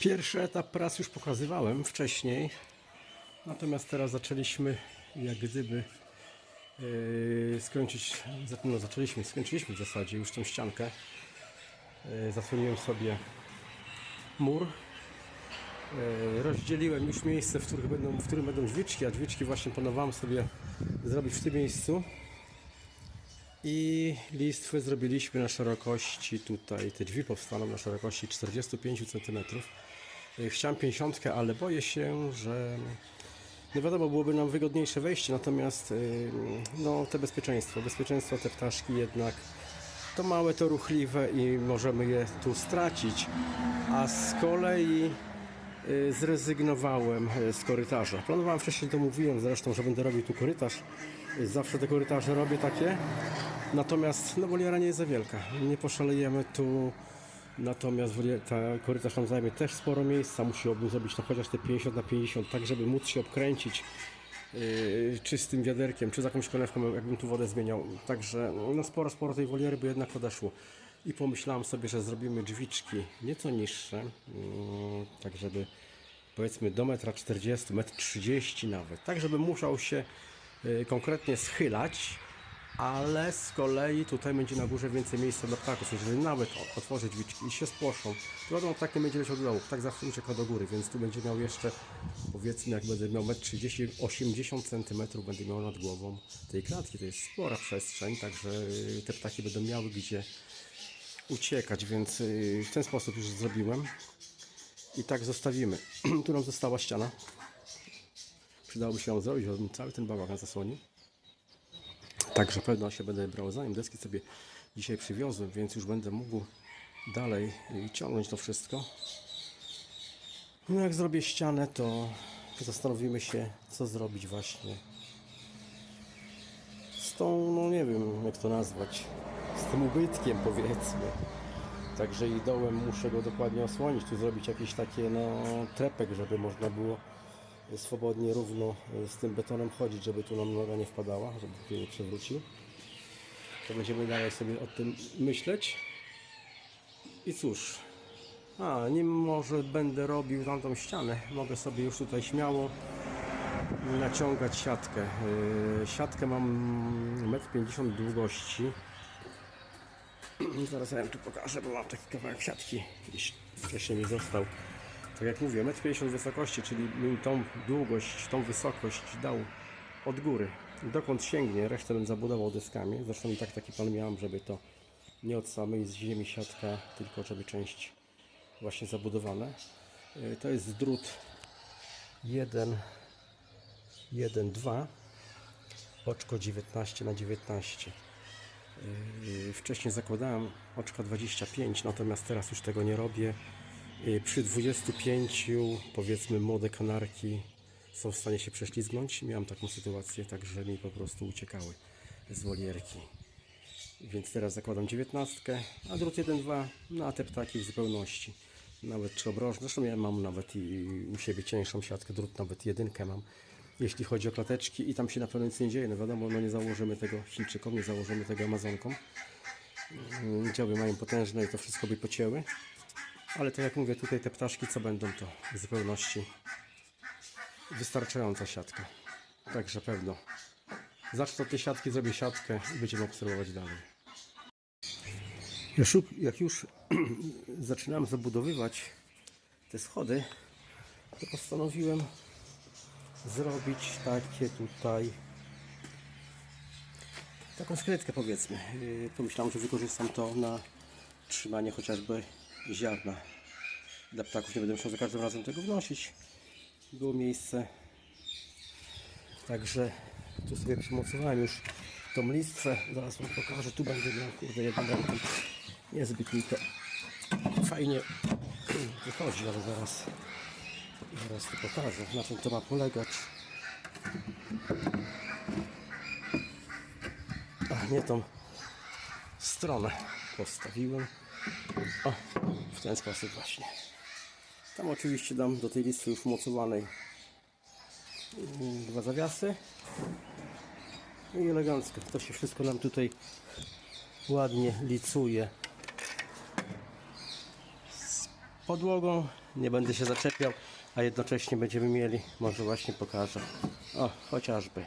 Pierwszy etap prac już pokazywałem wcześniej, natomiast teraz zaczęliśmy jak gdyby yy, skończyć, no zaczęliśmy, skończyliśmy w zasadzie już tą ściankę. Yy, zasłoniłem sobie mur. Yy, rozdzieliłem już miejsce, w, których będą, w którym będą drzwiczki, a drzwiczki właśnie planowałem sobie zrobić w tym miejscu. I listwy zrobiliśmy na szerokości, tutaj te drzwi powstaną na szerokości 45 cm. Y, Chciałem 50, ale boję się, że no wiadomo, byłoby nam wygodniejsze wejście, natomiast y, no, te bezpieczeństwo, bezpieczeństwo te ptaszki jednak to małe, to ruchliwe i możemy je tu stracić. A z kolei y, zrezygnowałem z korytarza. Planowałem wcześniej, to mówiłem zresztą, że będę robił tu korytarz. Zawsze te korytarze robię takie. Natomiast no, woliera nie jest za wielka. Nie poszalejemy tu. Natomiast ta korytarz nam zajmie też sporo miejsca. Musiałbym zrobić no, chociaż te 50 na 50, tak żeby móc się obkręcić yy, czystym wiaderkiem, czy z jakąś konewką, jakbym tu wodę zmieniał. Także no, sporo, sporo tej woliery by jednak odeszło. I pomyślałem sobie, że zrobimy drzwiczki nieco niższe, mm, tak żeby powiedzmy do metra 40, metr 30 nawet, tak żeby musiał się konkretnie schylać, ale z kolei tutaj będzie na górze więcej miejsca dla ptaków, jeżeli nawet o- otworzyć drzwiczki i się spłoszą, to wiadomo, tak nie będzie leciał do dołu, tak zawsze ucieka do góry, więc tu będzie miał jeszcze, powiedzmy, jak będę miał 1,30 m, 80 cm będę miał nad głową tej klatki, to jest spora przestrzeń, także y, te ptaki będą miały gdzie uciekać, więc y, w ten sposób już zrobiłem. I tak zostawimy. tu nam została ściana. Przydałoby się zrobić, żebym cały ten bałagan zasłonił. Także pewno się będę brał za nim. Deski sobie dzisiaj przywiozłem, więc już będę mógł dalej y, ciągnąć to wszystko. No jak zrobię ścianę, to zastanowimy się, co zrobić właśnie z tą, no nie wiem jak to nazwać, z tym ubytkiem powiedzmy. Także i dołem muszę go dokładnie osłonić, tu zrobić jakieś takie no trepek, żeby można było swobodnie, równo z tym betonem chodzić, żeby tu nam noga nie wpadała, żeby tu nie przewrócił. To będziemy dalej sobie o tym myśleć. I cóż, a nim może będę robił tamtą ścianę, mogę sobie już tutaj śmiało naciągać siatkę. Yy, Siatkę mam 1,50 m długości. Zaraz ja tu pokażę, bo mam taki kawałek siatki. Gdzieś wcześniej mi został. Tak jak mówię, 1,50 m wysokości, czyli mi tą długość, tą wysokość dał od góry. Dokąd sięgnie, resztę bym zabudował deskami. Zresztą i tak taki plan miałem, żeby to nie od samej z ziemi siatka, tylko żeby część właśnie zabudowane. Yy, To jest drut 1 1, 2, oczko 19 na 19. Yy, Wcześniej zakładałem oczko 25, natomiast teraz już tego nie robię. Yy, Przy 25 powiedzmy młode kanarki są w stanie się prześlizgnąć. Miałem taką sytuację, także mi po prostu uciekały z wolierki. Więc teraz zakładam 19, a drut 1-2 na te ptaki w zupełności. Nawet czy obrożne. Zresztą ja mam nawet i u siebie cieńszą siatkę, drut nawet jedynkę mam. Jeśli chodzi o klateczki i tam się na pewno nic nie dzieje, no wiadomo, no nie założymy tego Chińczykom, nie założymy tego Amazonkom. Mm, Działy mają potężne i to wszystko by pocięły. Ale tak jak mówię, tutaj te ptaszki co będą to w zupełności wystarczająca siatka. Także pewno. Zacznę od tej siatki, zrobię siatkę i będziemy obserwować dalej. Jak już, zaczynałem zabudowywać te schody, to postanowiłem zrobić takie tutaj taką skrytkę powiedzmy. Yy, Pomyślałem, że wykorzystam to na trzymanie chociażby ziarna. Dla ptaków nie będę musiał za każdym razem tego wnosić. Było miejsce. Także tu sobie przymocowałem już tą listwę. Zaraz Wam pokażę. Tu będę miał kurde. Niezbyt mi to fajnie wychodzi, ale zaraz Zaraz to pokażę, na czym to ma polegać. A nie tą stronę postawiłem. O, w ten sposób właśnie. Tam oczywiście dam do tej listy już mocowanej mm, dwa zawiasy. I elegancko. To się wszystko nam tutaj ładnie licuje z podłogą nie będę się zaczepiał, a jednocześnie będziemy mieli, może właśnie pokażę, o, chociażby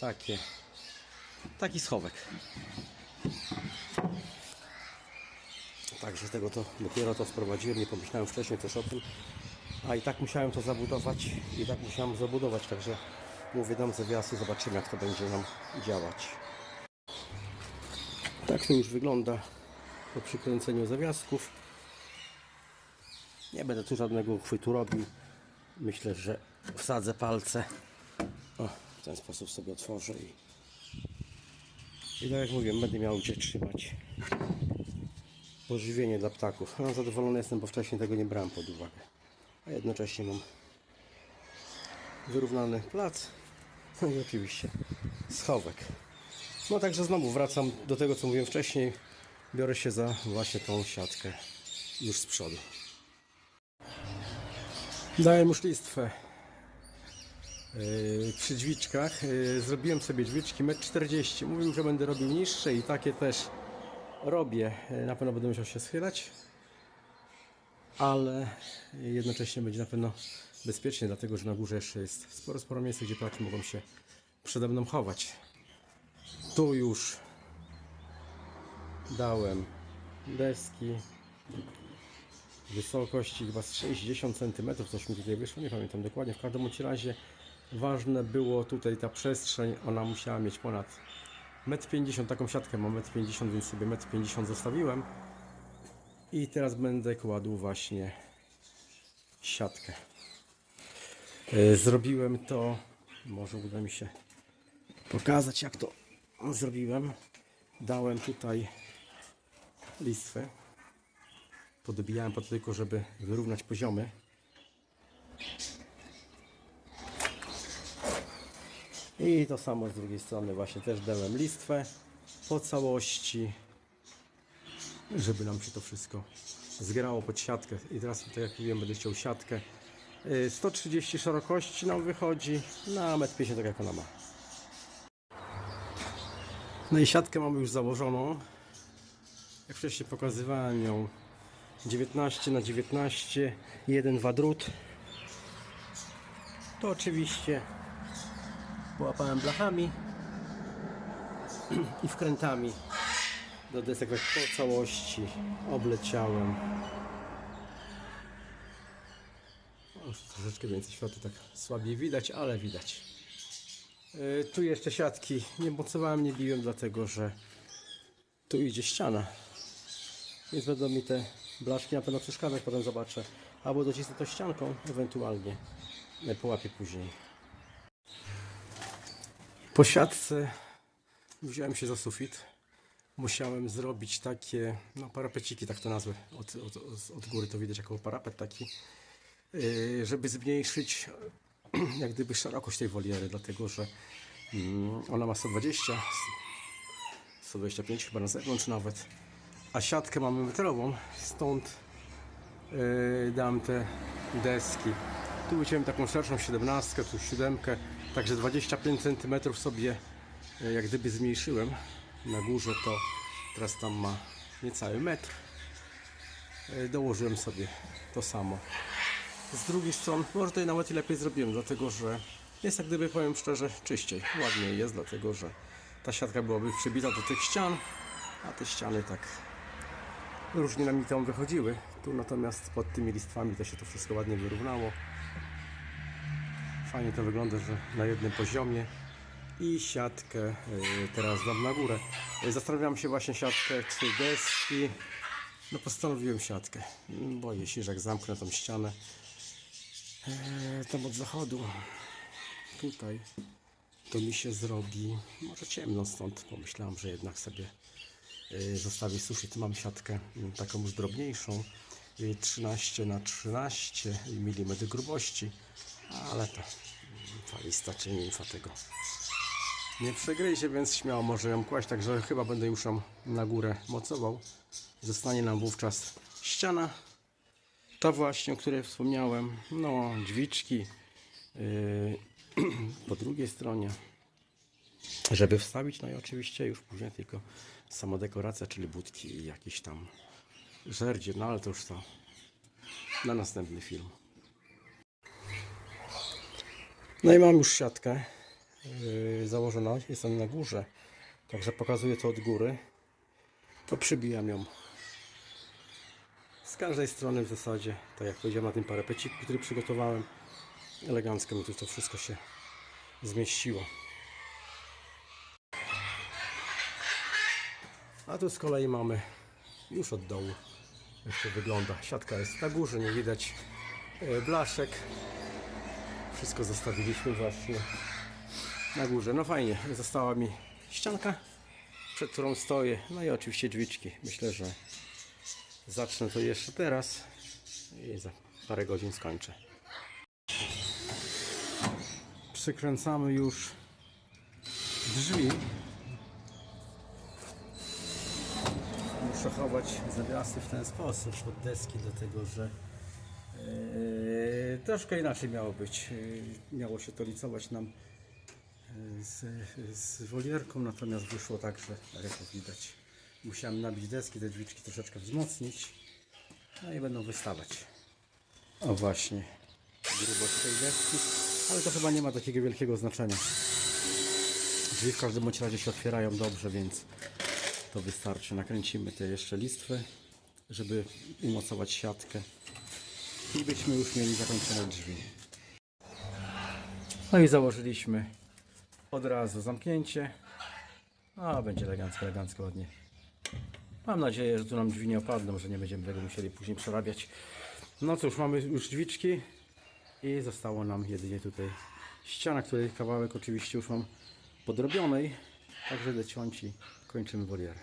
takie, taki schowek. Także tego to dopiero to wprowadziłem, nie pomyślałem wcześniej też o tym, a i tak musiałem to zabudować, i tak musiałem zabudować, także mówię dam zawiasy, zobaczymy jak to będzie nam działać. Tak to już wygląda po przykręceniu zawiasków. Nie będę tu żadnego uchwytu robił. Myślę, że wsadzę palce. O, w ten sposób sobie otworzę i, i tak jak mówię, będę miał gdzie trzymać pożywienie dla ptaków. No, zadowolony jestem, bo wcześniej tego nie brałem pod uwagę. A jednocześnie mam wyrównany plac. No i oczywiście schowek. No także znowu wracam do tego, co mówiłem wcześniej. Biorę się za właśnie tą siatkę już z przodu. Daję już listwę yy, przy drzwiczkach. Yy, zrobiłem sobie drzwiczki 1,40 m. Mówił, że będę robił niższe i takie też robię. Yy, Na pewno będę musiał się schylać, ale jednocześnie będzie na pewno bezpiecznie, dlatego że na górze jeszcze jest sporo, sporo miejsca, gdzie ptaki mogą się przede mną chować. Tu już dałem deski wysokości chyba z 60 cm, coś mi tutaj wyszło, nie pamiętam dokładnie. W każdym razie ważne było tutaj ta przestrzeń, ona musiała mieć ponad 1,50 m, taką siatkę mam 1,50 m, więc sobie 1,50 m zostawiłem. I teraz będę kładł właśnie siatkę. E, Zrobiłem to, może uda mi się pokazać jak to zrobiłem. Dałem tutaj listwę. Podbijałem pod tylko, żeby wyrównać poziomy. I to samo z drugiej strony właśnie też dałem listwę po całości, żeby nam się to wszystko zgrało pod siatkę. I teraz tak jak mówiłem, będę chciał siatkę. Y, 130 szerokości nam wychodzi na 1,50 m, tak jak ona ma. No i siatkę mamy już założoną. Jak wcześniej pokazywałem ją 19 na 19 jeden dwa drut. To oczywiście połapałem blachami i wkrętami do desek po całości obleciałem. Troszeczkę więcej światła tak słabiej widać, ale widać. Yy, tu jeszcze siatki nie mocowałem, nie biłem, dlatego że tu idzie ściana. Więc będą mi te blaszki na pewno przeszkadzać, potem zobaczę. Albo docisnę to ścianką, ewentualnie połapię później. Po siatce wziąłem się za sufit. Musiałem zrobić takie, no parapeciki, tak to nazwę. Od, od, od- góry to widać jako parapet taki. Yy, żeby zmniejszyć jak gdyby szerokość tej woliery, dlatego że mm, ona ma 120, 125 chyba na zewnątrz nawet, a siatkę mamy metrową, stąd yy, dam te deski. Tu wyciąłem taką szerszą 17, tu 7, także 25 cm sobie yy, jak gdyby zmniejszyłem. Na górze to teraz tam ma niecały metr. Yy, dołożyłem sobie to samo. Z drugiej strony, może tutaj nawet i lepiej zrobiłem, dlatego że jest jak gdyby, powiem szczerze, czyściej. Ładniej jest, dlatego że ta siatka byłaby przybita do tych ścian, a te ściany tak różnie nam tam wychodziły. Tu natomiast pod tymi listwami to się to wszystko ładnie wyrównało. Fajnie to wygląda, że na jednym poziomie i siatkę y, teraz dam na górę. Y, Zastanawiam się właśnie siatkę czy deski. No postanowiłem siatkę. Boję się, że jak zamknę tą ścianę e, tam od zachodu tutaj to mi się zrobi może ciemno stąd pomyślałem, że jednak sobie zostawię sufit. Mam siatkę taką już drobniejszą e, 13 na 13 mm grubości ale to mm, ta lista czy nimfa tego. Nie przegryzie, więc śmiało może ją kłaść, także chyba będę już ją na górę mocował. Zostanie nam wówczas ściana, ta właśnie, o której wspomniałem, no drzwiczki yy, po drugiej stronie, żeby wstawić, no i oczywiście już później tylko sama dekoracja, czyli budki i jakieś tam żerdzie, no ale to już to na następny film. No i mam już siatkę yy, założoną, jestem na górze, także pokazuję to od góry. To przybijam ją z każdej strony w zasadzie, tak jak powiedziałem na tym parapeciku, który przygotowałem. Elegancko mi tu to wszystko się zmieściło. A tu z kolei mamy już od dołu. Jak to wygląda. Siatka jest na górze, nie widać e, blaszek. Wszystko zostawiliśmy właśnie na górze. No fajnie, została mi ścianka, przed którą stoję. No i oczywiście drzwiczki. Myślę, że zacznę to jeszcze teraz i za parę godzin skończę. Przykręcamy już drzwi. Muszę chować zawiasy w ten sposób pod deski, dlatego że e, troszkę inaczej miało być. E, miało się to licować nam e, z, z wolierką, natomiast wyszło tak, że tak jak widać musiałem nabić deski, te drzwiczki troszeczkę wzmocnić no i będą wystawać. O właśnie, grubość tej deski, ale to chyba nie ma takiego wielkiego znaczenia. Drzwi w każdym bądź razie się otwierają dobrze, więc to wystarczy. Nakręcimy te jeszcze listwy, żeby umocować siatkę i byśmy już mieli zakończone drzwi. No i założyliśmy od razu zamknięcie. A, będzie elegancko, elegancko, ładnie. Mam nadzieję, że tu nam drzwi nie opadną, że nie będziemy tego musieli później przerabiać. No cóż, mamy już drzwiczki i zostało nam jedynie tutaj ściana, której kawałek oczywiście już mam podrobionej. Także dociąć i kończymy wolierę.